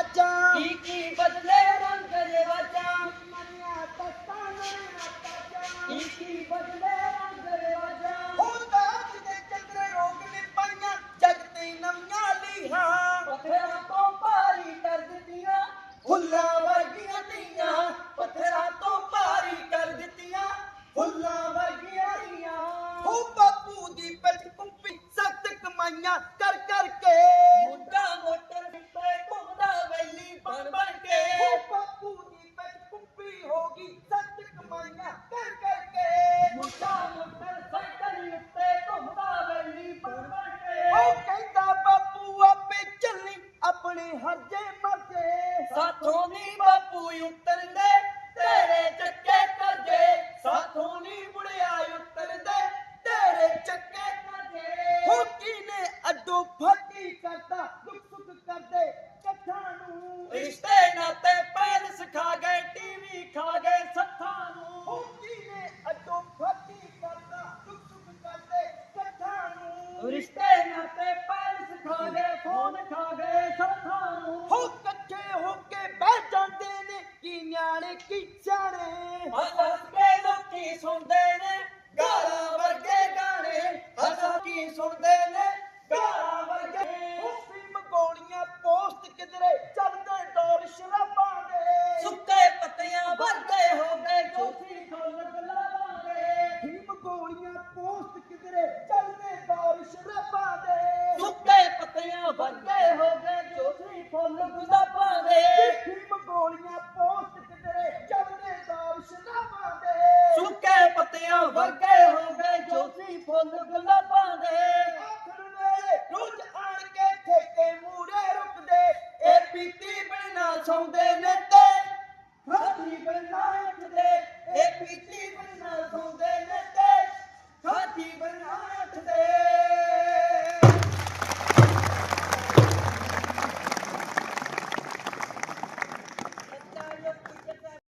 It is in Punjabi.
वाचा की की बदले राम करे वाचा मनिया तत्ता ने की की बदले राम करे वाचा होता जिते चंद्र रोग ने पाया जगते नमया लिहा पथरा तो पारी कर दिया फुल्ला वर्गिया दिया पथरा तो पारी कर दिया फुल्ला वर्गिया दिया हो बापू दी पेट कुंपी सख्त कमाइया ਕਮਾਈਆਂ ਕਰ ਕਰਕੇ। ਮੁੰਡਾ ਮੋਟਰ ਸਾਈਕਲ ਉੱਤੇ ਘੁੰਮਦਾ ਵੈਲੀ ਬਣ ਬਣ ਕੇ। ਉਹ ਕਹਿੰਦਾ ਬਾਪੂ ਆਪੇ ਚੱਲੀ ਆਪਣੇ ਹਰਜੇ ਮਰਜੇ ਸਾਥੋਂ ਨੀ ਬਾਪੂ ਉਤਰਦੇ। ਰਿਸ਼ਤੇ ਨਾਤੇ ਸਿਖਾ ਗਏ ਫੋਨ ਖਾ ਗਏ ਸੱਥਾਂ ਨੂੰ ਹੋ ਕੇ ਬਹਿ ਜਾਂਦੇ ਨੇ ਕੀ ਨਿਆਣੇ ਕੀ ਹੱਸ ਹੱਸ ਕੇ ਲੋਕੀ ਸੁਣਦੇ ਨੇ। ਫੁੱਲ ਗੁਲਾਬਾਂ ਦੇ। ਭੀਮ ਗੋਲੀਆਂ ਪੋਸਟ ਕਿਧਰੇ ਚੱਲਦੇ ਦੌਰ ਸ਼ਰਾਬਾਂ ਦੇ। ਸੁੱਕੇ ਪੱਤਿਆਂ ਵਰਗੇ ਹੋ ਗਏ ਚੌਥੀ ਫੁੱਲ ਗੁਲਾਬਾਂ ਦੇ। ਆਖਰ ਵੇਲੇ ਰੁੱਝ ਆਣ ਕੇ ਠੇਕੇ ਮੂਰੇ ਰੁਕਦੇ। ਇਹ ਪੀਤੀ ਬਿਨਾ ਸੌਂਦੇ ਨੇ ਤੇ ਹਾਥੀ ਬਣਾ ਉੱਠਦੇ ਇਹ ਪੀਤੀ ਬਿਨਾ